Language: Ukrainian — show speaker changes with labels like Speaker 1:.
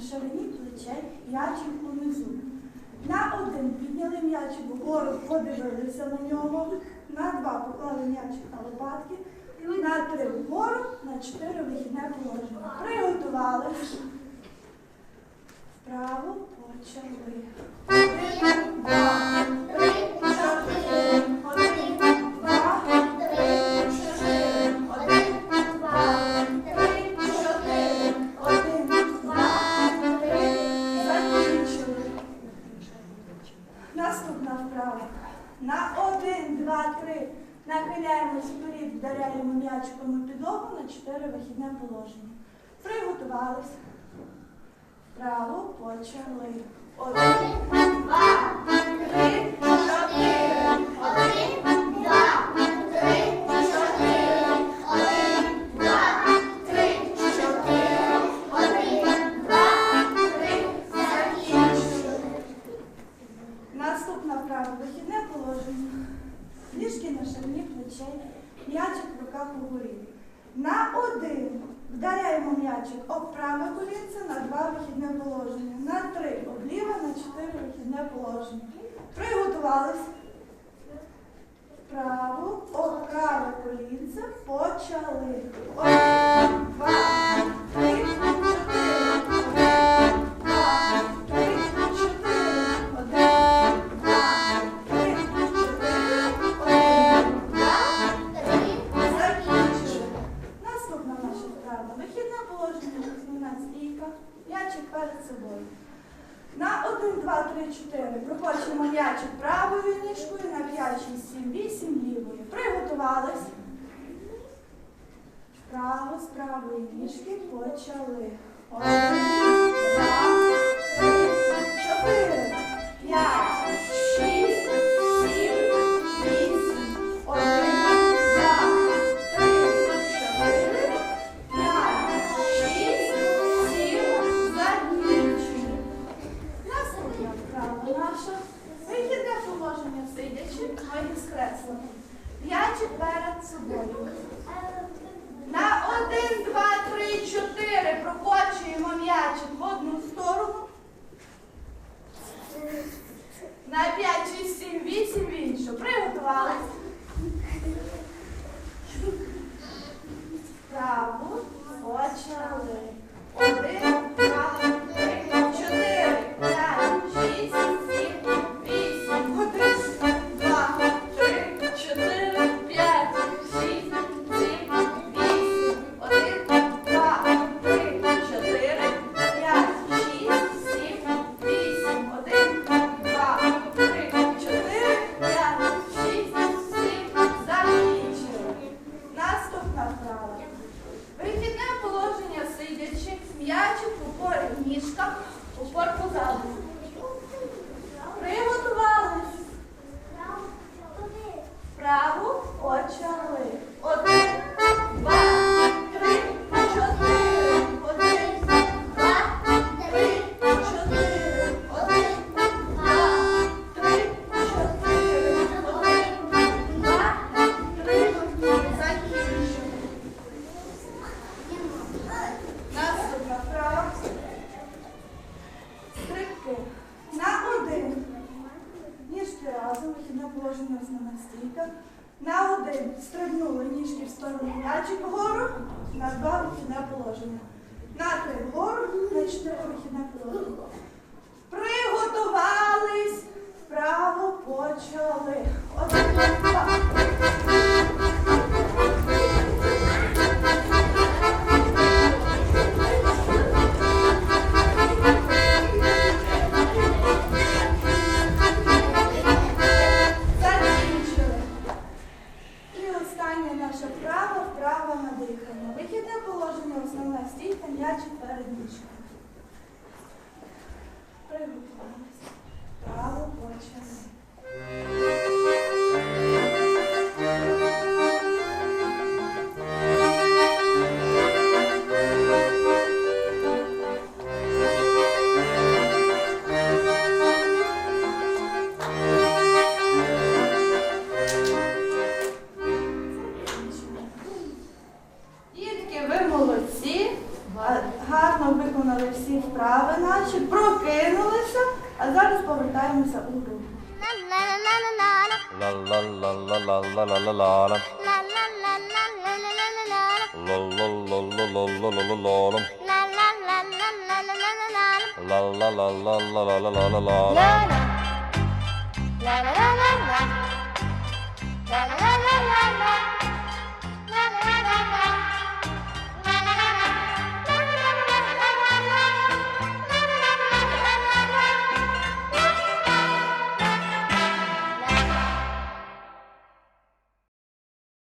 Speaker 1: на ширині плечей, м'ячик унизу. На один підняли м'ячик вгору, подивилися на нього. На два поклали м'ячик на лопатки. На три вгору, на чотири вихідне положення. Приготувались. Вправо почали. Один, два, три, чотири. Один, два, три. Нахиляємось вперед, вдаряємо м'ячиком у підлогу на чотири вихідне положення. Приготувались. Вправо почали. Один, два, три, чотири. Один, На плечей, м'ячик в руках угорі. На один вдаряємо м'ячик об праве колінце на два вихідне положення. На три об ліве, на чотири вихідне положення. Приготувались. Об праве колінце, почали. Прокочуємо правою ніжкою, на 5, 6, 7, 8 лівою. Приготувались. Вправо з правої ніжки почали. Один, два, три, чотири, п'ять, шість, сім, вісім. Один, два, три, чотири, п'ять, шість, сім, закінчили. Наступна вправа наша. Вихідне положення сидячи, ноги скреслені. П'ячі перед собою. На один, два, три, чотири прокочуємо м'ячик в одну сторону. На п'ять, На один стрибнули ніжки в сторону м'ячик вгору, на два вихідне положення. На три вгору, на чотири вихідне положення. Приготувались. Вправо почали. Один, два, стійка, м'ячик перед гарно виконали всі вправи наші, прокинулися, а зараз повертаємося у
Speaker 2: групу. La la la
Speaker 3: la la